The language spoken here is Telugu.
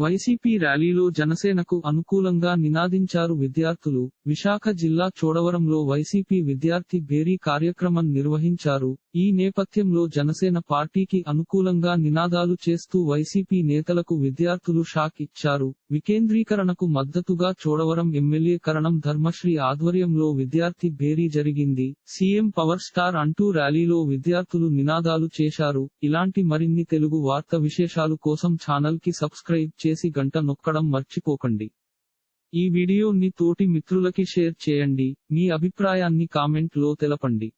వైసీపీ ర్యాలీలో జనసేనకు అనుకూలంగా నినాదించారు విద్యార్థులు. విశాఖ జిల్లా చోడవరంలో వైసీపీ విద్యార్థి భేరీ కార్యక్రమం నిర్వహించారు. ఈ నేపథ్యంలో జనసేన పార్టీకి అనుకూలంగా నినాదాలు చేస్తూ వైసీపీ నేతలకు విద్యార్థులు షాక్ ఇచ్చారు. వికేంద్రీకరణకు మద్దతుగా చోడవరం ఎమ్మెల్యే కరణం ధర్మశ్రీ ఆధ్వర్యంలో విద్యార్థి భేరీ జరిగింది. సీఎం పవర్ స్టార్ అంటూ ర్యాలీలో విద్యార్థులు నినాదాలు చేశారు. ఇలాంటి మరిన్ని తెలుగు వార్త విశేషాలు కోసం ఛానల్కి సబ్స్క్రైబ్ చేసి గంట నొక్కడం మర్చిపోకండి. ఈ వీడియోని తోటి మిత్రులకి షేర్ చేయండి. మీ అభిప్రాయాన్ని కామెంట్లో తెలపండి.